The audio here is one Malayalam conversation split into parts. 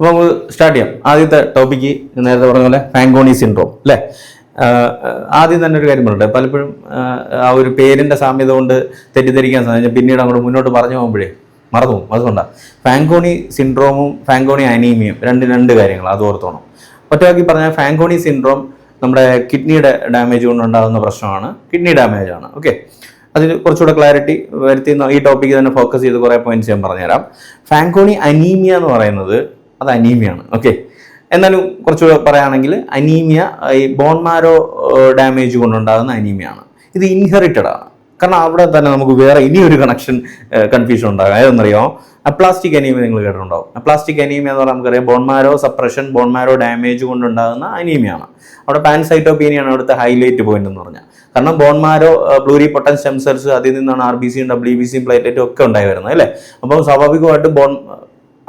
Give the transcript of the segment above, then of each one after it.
അപ്പോൾ നമുക്ക് സ്റ്റാർട്ട് ചെയ്യാം. ആദ്യത്തെ ടോപ്പിക്ക് നേരത്തെ പറഞ്ഞ പോലെ ഫാങ്കോണി സിൻഡ്രോം അല്ലേ? ആദ്യം തന്നെ ഒരു കാര്യം പറയട്ടെ. പലപ്പോഴും ആ ഒരു പേരിന്റെ സാമ്യത കൊണ്ട് തെറ്റിദ്ധരിക്കാൻ സാധിക്കും. പിന്നീട് അങ്ങോട്ട് മുന്നോട്ട് പറഞ്ഞു പോകുമ്പോഴേ മറന്നു പോകും. അതുകൊണ്ടാണ് ഫാങ്കോണി സിൻഡ്രോമും ഫാങ്കോണി അനീമിയും രണ്ട് രണ്ട് കാര്യങ്ങൾ. അത് ഓർത്തോണം. ഒറ്റവാക്കി പറഞ്ഞാൽ ഫാങ്കോണി സിൻഡ്രോം നമ്മുടെ കിഡ്നിയുടെ ഡാമേജ് കൊണ്ടുണ്ടാകുന്ന പ്രശ്നമാണ്. കിഡ്നി ഡാമേജ് ആണ്. ഓക്കെ അതിൽ കുറച്ചുകൂടെ ക്ലാരിറ്റി വരുത്തി ഈ ടോപ്പിക്ക് തന്നെ ഫോക്കസ് ചെയ്ത് കുറേ പോയിന്റ്സ് ഞാൻ പറഞ്ഞുതരാം. ഫാങ്കോണി അനീമിയ എന്ന് പറയുന്നത് അത് അനീമിയാണ് ഓക്കെ എന്നാലും കുറച്ചുകൂടെ പറയുകയാണെങ്കിൽ അനീമിയ ഈ ബോൺമാരോ ഡാമേജ് കൊണ്ടുണ്ടാകുന്ന അനീമിയാണ് ഇത് ഇൻഹെറിറ്റഡ് ആണ്. കാരണം അവിടെ തന്നെ നമുക്ക് വേറെ ഇനിയൊരു കണക്ഷൻ കൺഫ്യൂഷൻ ഉണ്ടാകാം. ഏതെന്നറിയോ? അപ്ലാസ്റ്റിക് അനീമിയ നിങ്ങൾ കേട്ടിട്ടുണ്ടാവും. അപ്ലാസ്റ്റിക് അനീമിയ എന്ന് പറഞ്ഞാൽ നമുക്കറിയാം ബോൺമാരോ സപ്രഷൻ ബോൺമാരോ ഡാമേജ് കൊണ്ടുണ്ടാകുന്ന അനീമിയാണ് അവിടെ പാൻസൈറ്റോപീനിയാണ് അവിടുത്തെ ഹൈലൈറ്റ് പോയിന്റ് എന്ന് പറഞ്ഞാൽ. കാരണം ബോൺമാരോ ബ്ലൂരി പൊട്ടൻ സ്റ്റെം സെൽസ് അതിൽ നിന്നാണ് ആർ ബി സിയും ഡബ്ല്യു ബി സിയും പ്ലേറ്ററ്റും ഒക്കെ ഉണ്ടായി വരുന്നത് അല്ലേ? അപ്പോൾ സ്വാഭാവികമായിട്ട് ബോൺ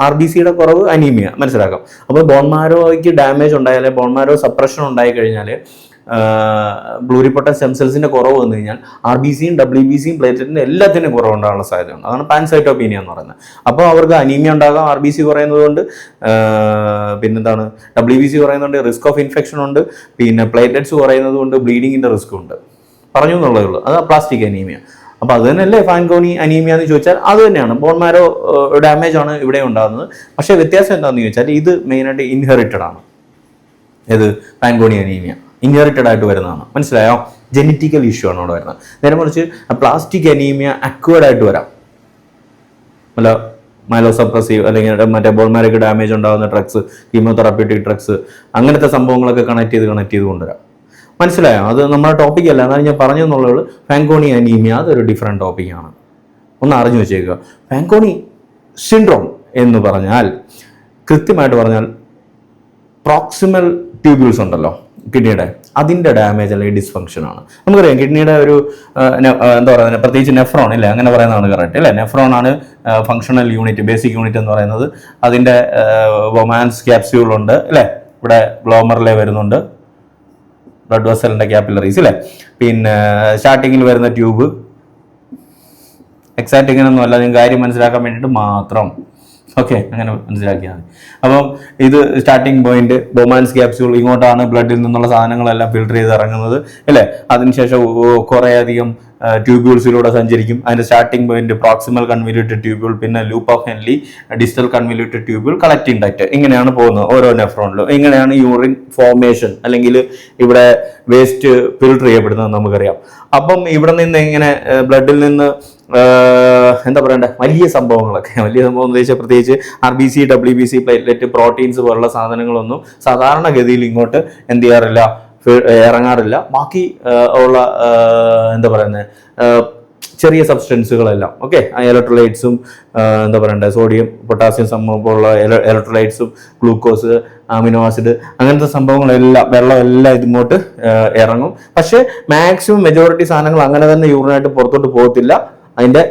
ആർ ബി സിയുടെ കുറവ് അനീമിയ. മനസ്സിലാക്കാം. അപ്പോൾ ബോൺമാരോയ്ക്ക് ഡാമേജ് ഉണ്ടായാൽ ബോൺമാരോ സപ്രഷൻ ഉണ്ടായി കഴിഞ്ഞാൽ ബ്ലൂരിപ്പൊട്ട സ്റ്റെം സെൽസിന്റെ കുറവ് വന്നു കഴിഞ്ഞാൽ ആർ ബി സിയും ഡബ്ല്യു ബി സിയും പ്ലേറ്ററ്റിന്റെ എല്ലാത്തിനും കുറവുണ്ടാകാനുള്ള സാധ്യതയുണ്ട്. അതാണ് പാൻസൈറ്റോപ്പീനിയ എന്ന് പറയുന്നത്. അപ്പോൾ അവർക്ക് അനീമിയ ഉണ്ടാകാം ആർ ബി സി കുറയുന്നതുകൊണ്ട് പിന്നെന്താണ് ഡബ്ല്യു ബി സി കുറയുന്നതുകൊണ്ട് റിസ്ക് ഓഫ് ഇൻഫെക്ഷൻ ഉണ്ട് പിന്നെ പ്ലേറ്റ്ലെറ്റ്സ് കുറയുന്നതുകൊണ്ട് ബ്ലീഡിങ്ങിന്റെ റിസ്ക് ഉണ്ട്. പറഞ്ഞു എന്നുള്ളതേ ഉള്ളൂ. അത് പ്ലാസ്റ്റിക് അനീമിയ അപ്പോൾ അത് തന്നെയല്ലേ ഫാൻകോണി അനീമിയ എന്ന് ചോദിച്ചാൽ അത് തന്നെയാണ്. ബോൺമാരോ ഡാമേജ് ആണ് ഇവിടെ ഉണ്ടാകുന്നത്. പക്ഷേ വ്യത്യാസം എന്താണെന്ന് ചോദിച്ചാൽ ഇത് മെയിനായിട്ട് ഇൻഹെറിറ്റഡ് ആണ്. ഏത്? ഫാൻകോണി അനീമിയ ഇൻഹെറിറ്റഡ് ആയിട്ട് വരുന്നതാണ്. മനസ്സിലായോ? ജനറ്റിക്കൽ ഇഷ്യൂ ആണ് അവിടെ വരുന്നത്. നേരെ മറിച്ച് പ്ലാസ്റ്റിക് അനീമിയ അക്വേർഡ് ആയിട്ട് വരാം. അല്ല മൈലോസപ്രസീവ് അല്ലെങ്കിൽ മറ്റേ ബോൾമാരൊക്കെ ഡാമേജ് ഉണ്ടാകുന്ന ഡ്രഗ്സ് കീമോതെറാപ്യൂട്ടിക് ഡ്രഗ്സ് അങ്ങനത്തെ സംഭവങ്ങളൊക്കെ കണക്ട് ചെയ്ത് കണക്ട് ചെയ്ത് കൊണ്ടുവരാം. മനസ്സിലായോ? അത് നമ്മുടെ ടോപ്പിക് അല്ല. എന്നാലും ഞാൻ പറഞ്ഞു എന്നുള്ളത് ഫാങ്കോണി അനീമിയ അതൊരു ഡിഫറെന്റ് ടോപ്പിക്കാണ് ഒന്ന് അറിഞ്ഞു വെച്ചേക്കുക. ഫാങ്കോണി സിൻഡ്രോം എന്ന് പറഞ്ഞാൽ കൃത്യമായിട്ട് പറഞ്ഞാൽ പ്രോക്സിമൽ ട്യൂബ്യൂൾസ് ഉണ്ടല്ലോ കിഡ്നിയുടെ. അതിന്റെ ഡാമേജ് അല്ലെങ്കിൽ ഡിസ്ഫങ്ഷൻ ആണ്. നമുക്കറിയാം കിഡ്നിയുടെ ഒരു എന്താ പറയുക പ്രത്യേകിച്ച് നെഫ്രോൺ ഇല്ലേ? അങ്ങനെ പറയുന്നതാണ് കറക്റ്റ് അല്ലേ? നെഫ്രോൺ ആണ് ഫങ്ഷണൽ യൂണിറ്റ് ബേസിക് യൂണിറ്റ് എന്ന് പറയുന്നത്. അതിന്റെ വൊമാൻസ് ക്യാപ്സ്യൂൾ ഉണ്ട് അല്ലേ? ഇവിടെ ഗ്ലോമറിലെ വരുന്നുണ്ട്. ബ്ലഡ് വെസലിന്റെ ക്യാപ്പിലറീസ് അല്ലേ പിന്നെ സ്റ്റാർട്ടിങ്ങിൽ വരുന്ന ട്യൂബ് എക്സാക്ട് ഇങ്ങനെയൊന്നും അല്ല നിങ്ങൾ കാര്യം മനസ്സിലാക്കാൻ വേണ്ടിയിട്ട് മാത്രം. ഓക്കെ അങ്ങനെ മനസ്സിലാക്കിയാൽ മതി. അപ്പം ഇത് സ്റ്റാർട്ടിംഗ് പോയിന്റ് ബൊമാൻസ് ക്യാപ്സ്യൂൾ ഇങ്ങോട്ടാണ് ബ്ലഡിൽ നിന്നുള്ള സാധനങ്ങളെല്ലാം ഫിൽട്ടർ ചെയ്ത് ഇറങ്ങുന്നത് അല്ലേ? അതിനുശേഷം കുറേ അധികം ട്യൂബ്യൂൾസിലൂടെ സഞ്ചരിക്കും. അതിന്റെ starting point proximal convoluted tubule പിന്നെ loop of Henle distal convoluted tubule collecting duct ഇങ്ങനെയാണ് പോകുന്നത് ഓരോ നെഫ്രോണിലും. ഇങ്ങനെയാണ് യൂറിൻ ഫോർമേഷൻ അല്ലെങ്കിൽ ഇവിടെ വേസ്റ്റ് ഫിൽട്ടർ ചെയ്യപ്പെടുന്നത് നമുക്കറിയാം. അപ്പം ഇവിടെ നിന്ന് ഇങ്ങനെ ബ്ലഡിൽ നിന്ന് എന്താ പറയണ്ടേ? വലിയ സംഭവങ്ങളൊക്കെ. വലിയ സംഭവം എന്ന് വെച്ചാൽ പ്രത്യേകിച്ച് R B C W B C platelet proteins പോലുള്ള സാധനങ്ങളൊന്നും സാധാരണഗതിയിൽ ഇങ്ങോട്ട് എന്ത് ചെയ്യാറില്ല ഇറങ്ങാറില്ല. ബാക്കി ഉള്ള എന്താ പറയുന്നത് ചെറിയ സബ്സ്റ്റൻസുകളെല്ലാം ഓക്കെ? ഇലക്ട്രോലൈറ്റ്സും എന്താ പറയണ്ടേ സോഡിയം പൊട്ടാസ്യം സംഭവം പോലുള്ള ഇലക്ട്രോലൈറ്റ്സും ഗ്ലൂക്കോസ് അമിനോ ആസിഡ് അങ്ങനത്തെ സംഭവങ്ങളെല്ലാം വെള്ളം എല്ലാം ഇതിങ്ങോട്ട് ഇറങ്ങും. പക്ഷേ മാക്സിമം മെജോറിറ്റി സാധനങ്ങൾ അങ്ങനെ തന്നെ യൂറിനായിട്ട് പുറത്തോട്ട് പോകത്തില്ല. അതിന്റെ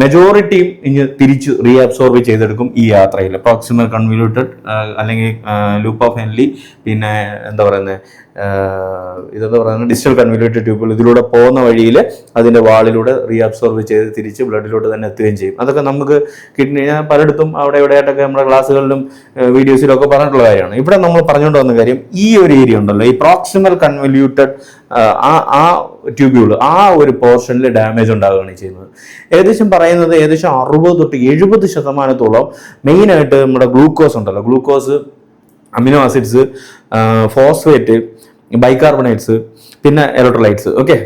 മെജോറിറ്റിയും ഇനി തിരിച്ച് റീഅബ്സോർബ് ചെയ്തെടുക്കും ഈ യാത്രയിൽ. പ്രോക്സിമൽ കൺവല്യൂട്ടഡ് അല്ലെങ്കിൽ ലൂപ്പ് ഓഫ് ഹെൻലി പിന്നെ എന്താ പറയുന്നത് ഇതെന്താ പറയുന്നത് ഡിജിറ്റൽ കൺവല്യൂട്ടഡ് ട്യൂബുകൾ ഇതിലൂടെ പോകുന്ന വഴിയിൽ അതിന്റെ വാളിലൂടെ റീഅബ്സോർബ് ചെയ്ത് തിരിച്ച് ബ്ലഡിലോട്ട് തന്നെ എത്തുകയും ചെയ്യും. അതൊക്കെ നമുക്ക് കിഡ്നി ഞാൻ പലയിടത്തും അവിടെ ഇവിടെയായിട്ടൊക്കെ നമ്മുടെ ക്ലാസ്സുകളിലും വീഡിയോസിലും ഒക്കെ പറഞ്ഞിട്ടുള്ള കാര്യമാണ്. ഇവിടെ നമ്മൾ പറഞ്ഞുകൊണ്ട് വന്ന കാര്യം ഈ ഒരു ഏരിയ ഉണ്ടല്ലോ. ഈ പ്രോക്സിമൽ കൺവല്യൂട്ടഡ് ആ ആ ട്യൂബ്യൂൾ ആ ഒരു പോർഷനിൽ ഡാമേജ് ഉണ്ടാവുകയാണ് ചെയ്യുന്നത്. ഏകദേശം പറയുന്നത് ഏകദേശം അറുപത് തൊട്ട് എഴുപത് ശതമാനത്തോളം മെയിനായിട്ട് നമ്മുടെ ഗ്ലൂക്കോസ് ഉണ്ടല്ലോ. Glucose amino acids phosphate bicarbonates പിന്നെ ഇലക്ട്രോലൈറ്റ്സ്. ഓക്കെ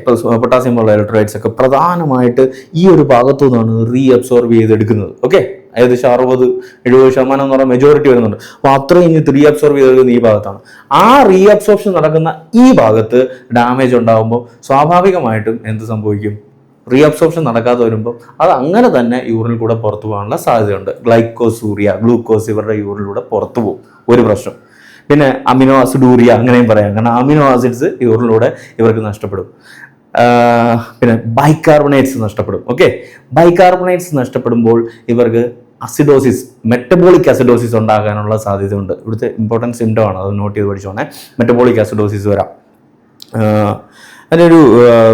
പൊട്ടാസ്യം പോലുള്ള ഇലക്ട്രോലൈറ്റ്സ് ഒക്കെ പ്രധാനമായിട്ട് ഈ ഒരു ഭാഗത്തു നിന്നാണ് റീ അബ്സോർബ് ചെയ്തെടുക്കുന്നത്. ഓക്കെ ഏകദേശം അറുപത് എഴുപത് ശതമാനം എന്ന് പറഞ്ഞാൽ മെജോറിറ്റി വരുന്നുണ്ട്. അപ്പോൾ അത്രയും ഇനി റീ അബ്സോർബ് ചെയ്തെടുക്കുന്ന ഈ ഭാഗത്താണ്. ആ റീ അബ്സോർപ്ഷൻ നടക്കുന്ന ഈ ഭാഗത്ത് ഡാമേജ് ഉണ്ടാകുമ്പോൾ സ്വാഭാവികമായിട്ടും എന്ത് സംഭവിക്കും? റീ അബ്സോർപ്ഷൻ നടക്കാതെ വരുമ്പോൾ അത് അങ്ങനെ തന്നെ യൂറിനിൽ കൂടെ പുറത്തു പോകാനുള്ള സാധ്യതയുണ്ട്. ഗ്ലൈക്കോസൂറിയ ഗ്ലൂക്കോസ് ഇവരുടെ യൂറിനിലൂടെ പുറത്തു പോകും. ഒരു പ്രശ്നം. പിന്നെ അമിനോ ആസിഡ് ആസിഡൂറിയ അങ്ങനെയും പറയാം. കാരണം അമിനോ ആസിഡ്സ് യൂറിനിലൂടെ ഇവർക്ക് നഷ്ടപ്പെടും. പിന്നെ ബൈകാർബണേറ്റ്സ് നഷ്ടപ്പെടും. ഓക്കെ? ബൈകാർബണേറ്റ്സ് നഷ്ടപ്പെടുമ്പോൾ ഇവർക്ക് അസിഡോസിസ് മെറ്റബോളിക് അസിഡോസിസ് ഉണ്ടാകാനുള്ള സാധ്യതയുണ്ട്. ഇവിടുത്തെ ഇമ്പോർട്ടന്റ് സിംറ്റം ആണ്. അത് നോട്ട് ചെയ്ത് പഠിച്ചോണേ. മെറ്റബോളിക് അസിഡോസിസ് വരാം. അതിനൊരു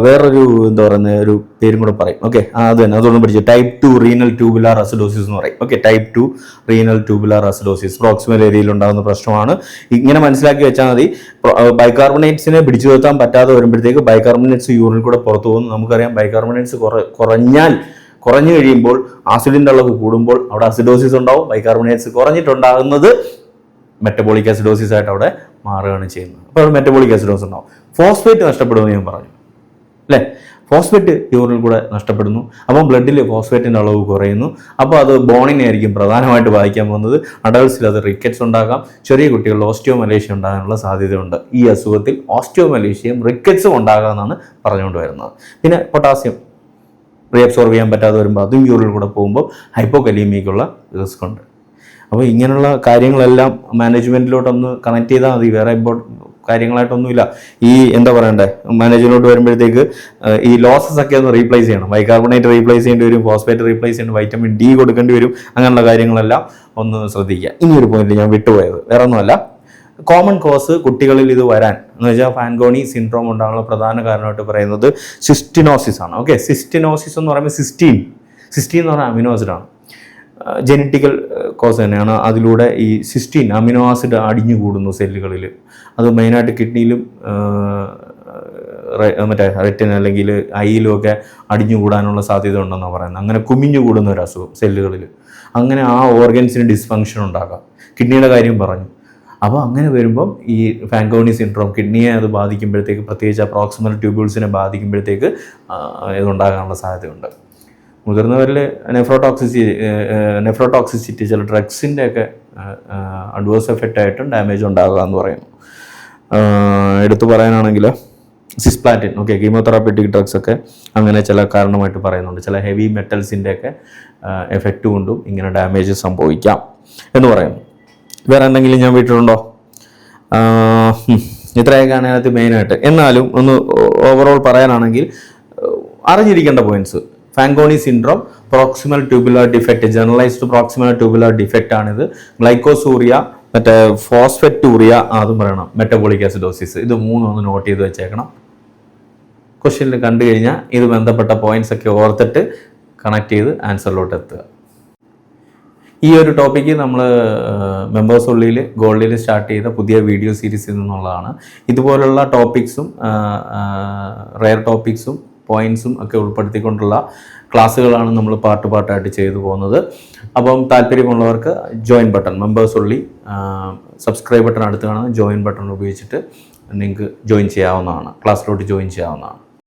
വേറൊരു എന്താ പറയുന്നത് ഒരു പേരും കൂടെ പറയും. ഓക്കെ അത് തന്നെ. അതുകൊണ്ട് പഠിച്ചു type two renal tubular acidosis എന്ന് പറയും. Okay type two renal tubular acidosis proximal ഏരിയയിൽ ഉണ്ടാകുന്ന പ്രശ്നമാണ്. ഇങ്ങനെ മനസ്സിലാക്കി വെച്ചാൽ മതി. ബൈകാർബണേറ്റ്സിനെ പിടിച്ചു നിർത്താൻ പറ്റാതെ വരുമ്പോഴത്തേക്ക് ബൈകാർബണേറ്റ്സ് യൂറിനിൽ കൂടെ പുറത്തു പോകുന്നു. നമുക്കറിയാം ബൈകാർബണേറ്റ്സ് കുറ കുറഞ്ഞാൽ കുറഞ്ഞു കഴിയുമ്പോൾ ആസിഡിന്റെ അളവ് കൂടുമ്പോൾ അവിടെ അസിഡോസിസ് ഉണ്ടാവും. ബൈകാർബണേറ്റ്സ് കുറഞ്ഞിട്ടുണ്ടാകുന്നത് മെറ്റബോളിക് ആസിഡോസിസ് ആയിട്ട് അവിടെ മാറുകയാണ് ചെയ്യുന്നത്. അപ്പോൾ അവിടെ മെറ്റബോളിക് ആസിഡോസ് ഉണ്ടാവും. ഫോസ്ഫേറ്റ് നഷ്ടപ്പെടുമെന്ന് ഞാൻ പറഞ്ഞു. അല്ലേ? ഫോസ്ഫേറ്റ് യൂറിനിൽ കൂടെ നഷ്ടപ്പെടുന്നു. അപ്പം ബ്ലഡിൽ ഫോസ്ഫേറ്റിന്റെ അളവ് കുറയുന്നു. അപ്പോൾ അത് ബോണിനെ ആയിരിക്കും പ്രധാനമായിട്ട് ബാധിക്കാൻ പോകുന്നത്. അഡൾട്ട്സിൽ അത് റിക്കറ്റ്സ് ഉണ്ടാകാം. ചെറിയ കുട്ടികളിൽ ഓസ്റ്റിയോമലേഷ്യ ഉണ്ടാകാനുള്ള സാധ്യതയുണ്ട്. ഈ അസുഖത്തിൽ ഓസ്റ്റിയോമലേഷ്യയും റിക്കറ്റ്സും ഉണ്ടാകാമെന്നാണ് പറഞ്ഞുകൊണ്ട് വരുന്നത്. പിന്നെ പൊട്ടാസ്യം റീഅബ്സോർവ് ചെയ്യാൻ പറ്റാതെ വരുമ്പോൾ അതും യൂറിൽ കൂടെ പോകുമ്പോൾ ഹൈപ്പോകലീമിയയ്ക്കുള്ള റിസ്ക് ഉണ്ട്. അപ്പോൾ ഇങ്ങനെയുള്ള കാര്യങ്ങളെല്ലാം മാനേജ്മെന്റിലോട്ടൊന്ന് കണക്ട് ചെയ്താൽ മതി. വേറെ കാര്യങ്ങളായിട്ടൊന്നുമില്ല. ഈ എന്താ പറയണ്ടേ? മാനേജ്മെന്റിലോട്ട് വരുമ്പോഴത്തേക്ക് ഈ ലോസസ് ഒക്കെ ഒന്ന് റീപ്ലേസ് ചെയ്യണം. ബൈകാർബണേറ്റ് റീപ്ലേസ് ചെയ്യേണ്ടി വരും ഫോസ്ഫേറ്റ് റീപ്ലേസ് ചെയ്യേണ്ടി വൈറ്റമിൻ ഡി കൊടുക്കേണ്ടി വരും അങ്ങനെയുള്ള കാര്യങ്ങളെല്ലാം ഒന്ന് ശ്രദ്ധിക്കുക. ഇനിയൊരു പോയിന്റ് ഞാൻ വിട്ടുപോയത്. വേറെ ഒന്നുമല്ല കോമൺ കോസ് കുട്ടികളിൽ ഇത് വരാൻ എന്ന് വെച്ചാൽ ഫാൻഗോണി സിൻഡ്രോം ഉണ്ടാകാനുള്ള പ്രധാന കാരണമായിട്ട് പറയുന്നത് സിസ്റ്റിനോസിസ് ആണ് ഓക്കെ സിസ്റ്റിനോസിസ് എന്ന് പറയുമ്പോൾ സിസ്റ്റീൻ സിസ്റ്റീൻ എന്ന് പറഞ്ഞാൽ അമിനോസിഡ് ആണ്. ജനറ്റിക്കൽ കോസ് തന്നെയാണ്. അതിലൂടെ ഈ സിസ്റ്റീൻ അമിനോ ആസിഡ് അടിഞ്ഞു കൂടുന്നു സെല്ലുകളിൽ. അത് മെയിനായിട്ട് കിഡ്നിയിലും മറ്റേ റെറ്റിന് അല്ലെങ്കിൽ ഐയിലും ഒക്കെ അടിഞ്ഞു കൂടാനുള്ള സാധ്യത ഉണ്ടെന്നാണ് പറയുന്നത്. അങ്ങനെ കുമിഞ്ഞു കൂടുന്ന ഒരു അസുഖം സെല്ലുകളിൽ. അങ്ങനെ ആ ഓർഗൻസിന് ഡിസ്ഫങ്ഷൻ ഉണ്ടാകാം. കിഡ്നിയുടെ കാര്യം പറഞ്ഞു. അപ്പോൾ അങ്ങനെ വരുമ്പം ഈ ഫാങ്കോണി സിൻഡ്രോം കിഡ്നിയെ അത് ബാധിക്കുമ്പോഴത്തേക്ക് പ്രത്യേകിച്ച് അപ്രോക്സിമൽ പ്രോക്സിമൽ ട്യൂബ്യൂൾസിനെ ബാധിക്കുമ്പോഴത്തേക്ക് ഇതുണ്ടാകാനുള്ള സാധ്യതയുണ്ട്. മുതിർന്നവരിൽ നെഫ്രോടോക്സിസി നെഫ്രോടോക്സിസിറ്റി ചില ഡ്രഗ്സിന്റെ ഒക്കെ അഡ്വേഴ്സ് എഫക്റ്റ് ആയിട്ടും ഡാമേജ് ഉണ്ടാകുക എന്ന് പറയുന്നു. എടുത്തു പറയാനാണെങ്കിൽ സിസ്പ്ലാറ്റിൻ ഓക്കെ കീമോതെറാപ്പിറ്റിക് ഡ്രഗ്സ് ഒക്കെ അങ്ങനെ ചില കാരണമായിട്ട് പറയുന്നുണ്ട്. ചില ഹെവി മെറ്റൽസിന്റെ ഒക്കെ എഫക്റ്റ് കൊണ്ടും ഇങ്ങനെ ഡാമേജ് സംഭവിക്കാം എന്ന് പറയുന്നു. വേറെ എന്തെങ്കിലും ഞാൻ വീട്ടിലുണ്ടോ ഇത്രയൊക്കെയാണ് അതിനകത്ത് മെയിനായിട്ട് എന്നാലും ഒന്ന് ഓവറോൾ പറയാനാണെങ്കിൽ അറിഞ്ഞിരിക്കേണ്ട points Fanconi syndrome proximal tubular defect generalised proximal tubular defect ആണിത്. ഗ്ലൈക്കോസൂറിയ മറ്റേ ഫോസ്ഫെറ്റൂറിയ അതും പറയണം. മെറ്റബോളിക് ആസിഡോസിസ് ഇത് മൂന്നും ഒന്ന് നോട്ട് ചെയ്ത് വെച്ചേക്കണം. ക്വസ്റ്റ്യനിൽ കണ്ടു കഴിഞ്ഞാൽ ഇത് ബന്ധപ്പെട്ട പോയിന്റ്സ് ഒക്കെ ഓർത്തിട്ട് കണക്ട് ചെയ്ത് ആൻസറിലോട്ട് എത്തുക. ഈ ഒരു ടോപ്പിക്ക് നമ്മൾ മെമ്പേഴ്സ് ഉള്ളിൽ ഗോൾഡിൽ സ്റ്റാർട്ട് ചെയ്ത പുതിയ വീഡിയോ സീരീസിൽ നിന്നുള്ളതാണ്. ഇതുപോലുള്ള ടോപ്പിക്സും റെയർ ടോപ്പിക്സും പോയിന്റ്സും ഒക്കെ ഉൾപ്പെടുത്തിക്കൊണ്ടുള്ള ക്ലാസ്സുകളാണ് നമ്മൾ പാർട്ട് പാർട്ടായിട്ട് ചെയ്തു പോകുന്നത്. അപ്പം താല്പര്യമുള്ളവർക്ക് ജോയിൻ ബട്ടൺ മെമ്പേഴ്സ് ഉള്ളി സബ്സ്ക്രൈബ് ബട്ടൺ അടുത്ത് കാണുന്ന ജോയിൻ ബട്ടൺ ഉപയോഗിച്ചിട്ട് നിങ്ങൾക്ക് ജോയിൻ ചെയ്യാവുന്നതാണ്. ക്ലാസ്സിലോട്ട് ജോയിൻ ചെയ്യാവുന്നതാണ്.